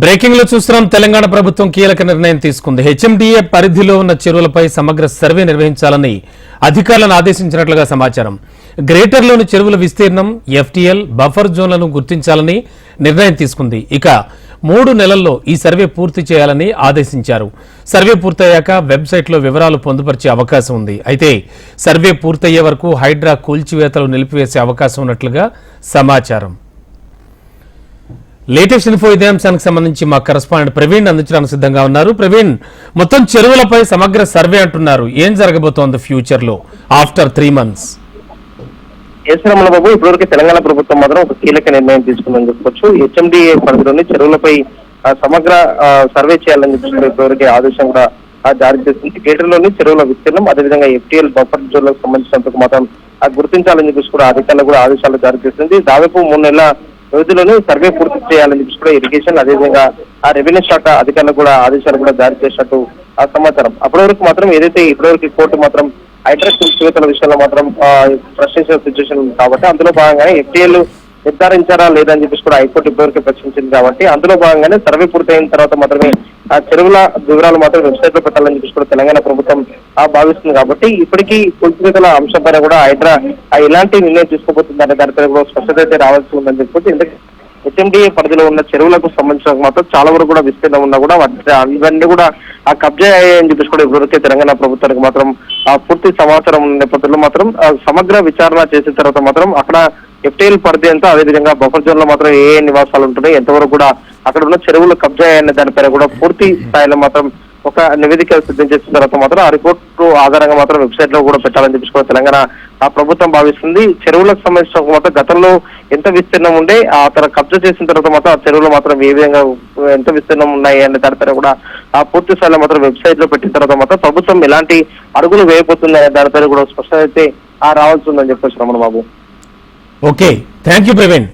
బ్రేకింగ్లో చూస్తున్నాం తెలంగాణ ప్రభుత్వం కీలక నిర్ణయం తీసుకుంది. హెచ్ఎండిఏ పరిధిలో ఉన్న చెరువులపై సమగ్ర సర్వే నిర్వహించాలని అధికారులను ఆదేశించినట్లుగా సమాచారం. గ్రేటర్లోని చెరువుల విస్తీర్ణం ఎఫ్టీఎల్ బఫర్ జోన్లను గుర్తించాలని నిర్ణయం తీసుకుంది. ఇక మూడు నెలల్లో ఈ సర్వే పూర్తి చేయాలని ఆదేశించారు. సర్వే పూర్తయ్యాక వెబ్సైట్లో వివరాలు పొందుపరిచే అవకాశం ఉంది. అయితే సర్వే పూర్తయ్యే వరకు హైడ్రా కూల్చివేతలు నిలిపివేసే అవకాశం ఉన్నట్లుగా సమాచారం. లేటెస్ట్ ఇన్ఫో ఇదే అంశానికి సంబంధించి మా కరస్పాండెంట్ ప్రవీణ్ అందించడానికి సిద్ధంగా ఉన్నారు. ప్రవీణ్ మొత్తం చెరువులపై సమగ్ర సర్వే అంటున్నారు. ఏం జరగబోతోంది ఫ్యూచర్లో ఆఫ్టర్ త్రీ మంత్స్? కేసరమల బాబు ఇప్పటివరకు తెలంగాణ ప్రభుత్వం మాత్రం ఒక కీలక నిర్ణయం తీసుకుందని చెప్పొచ్చు హెచ్ఎండిఏ పరిధిలోని చెరువులపై సమగ్ర సర్వే చేయాలని చెప్పి ఇప్పటివరకు ఆదేశం కూడా జారీ చేస్తుంది కేటర్లోని చెరువుల విస్తీర్ణం అదేవిధంగా ఎఫ్టీఎల్ బఫర్ జోన్లకు సంబంధించినందుకు మాత్రం గుర్తించాలని చెప్పేసి కూడా అధికారులు కూడా ఆదేశాలు జారీ చేస్తుంది దాదాపు మూడు నెలల వ్యవధిలోనే సర్వే పూర్తి చేయాలని చెప్పి కూడా ఇరిగేషన్ అదేవిధంగా ఆ రెవెన్యూ శాఖ అధికారులు కూడా ఆదేశాలు కూడా జారీ చేసినట్టు ఆ సమాచారం. అప్పటి వరకు మాత్రం ఏదైతే ఇప్పటివరకు కోర్టు మాత్రం హైడ్రాక్స్ కూల్చివేతల విషయంలో మాత్రం ప్రశ్నించిన సిచ్యువేషన్ ఉంది కాబట్టి అందులో భాగంగానే ఎఫ్టీఏలు నిర్ధారించారా లేదని అని చెప్పేసి కూడా హైకోర్టు ఇప్పటివరకు ప్రశ్నించింది కాబట్టి అందులో భాగంగానే సర్వే పూర్తయిన తర్వాత మాత్రమే ఆ చెరువుల వివరాలు మాత్రం వెబ్సైట్లో పెట్టాలని చెప్పేసి కూడా తెలంగాణ ప్రభుత్వం భావిస్తుంది కాబట్టి ఇప్పటికీ అంశం పైన కూడా హైదరా ఎలాంటి నిర్ణయం తీసుకోబోతుంది అనే దానిపై కూడా స్పష్టత అయితే రావాల్సి ఉందని చెప్పి ఎందుకంటే హెచ్ఎండిఏ పరిధిలో ఉన్న చెరువులకు సంబంధించిన మాత్రం చాలా వరకు కూడా విస్తీర్ణం ఉన్నా కూడా ఇవన్నీ కూడా ఆ కబ్జా అయ్యాయని చెప్పేసి కూడా ఇప్పటికే తెలంగాణ ప్రభుత్వానికి మాత్రం ఆ పూర్తి సమాచారం ఉన్న నేపథ్యంలో మాత్రం సమగ్ర విచారణ చేసిన తర్వాత మాత్రం అక్కడ ఎఫ్టీఎల్ పరిధి అంతా అదేవిధంగా బఫర్ జోన్లో మాత్రం ఏ ఏ నివాసాలు ఉంటున్నాయి ఎంతవరకు కూడా అక్కడ ఉన్న చెరువులు కబ్జా అయ్యాయనే దానిపైన కూడా పూర్తి స్థాయిలో మాత్రం ఒక నివేదిక సిద్ధం చేసిన తర్వాత మాత్రం ఆ రిపోర్టు ఆధారంగా మాత్రం వెబ్సైట్లో కూడా పెట్టాలని చెప్పేసి కూడా తెలంగాణ ఆ ప్రభుత్వం భావిస్తుంది. చెరువులకు సంబంధించిన మాత్రం గతంలో ఎంత విస్తీర్ణం ఉండే ఆ తన కబ్జా చేసిన తర్వాత మాత్రం ఆ చెరువులు మాత్రం ఏ విధంగా ఎంత విస్తీర్ణం ఉన్నాయి అనే దానిపైన కూడా ఆ పూర్తి స్థాయిలో మాత్రం వెబ్సైట్లో పెట్టిన తర్వాత మాత్రం ప్రభుత్వం ఎలాంటి అడుగులు వేయబోతుంది అనే దానిపైన కూడా స్పష్టత అయితే ఆ రావాల్సి ఉందని చెప్పేసి Ramana Babu okay. Thank you Praveen.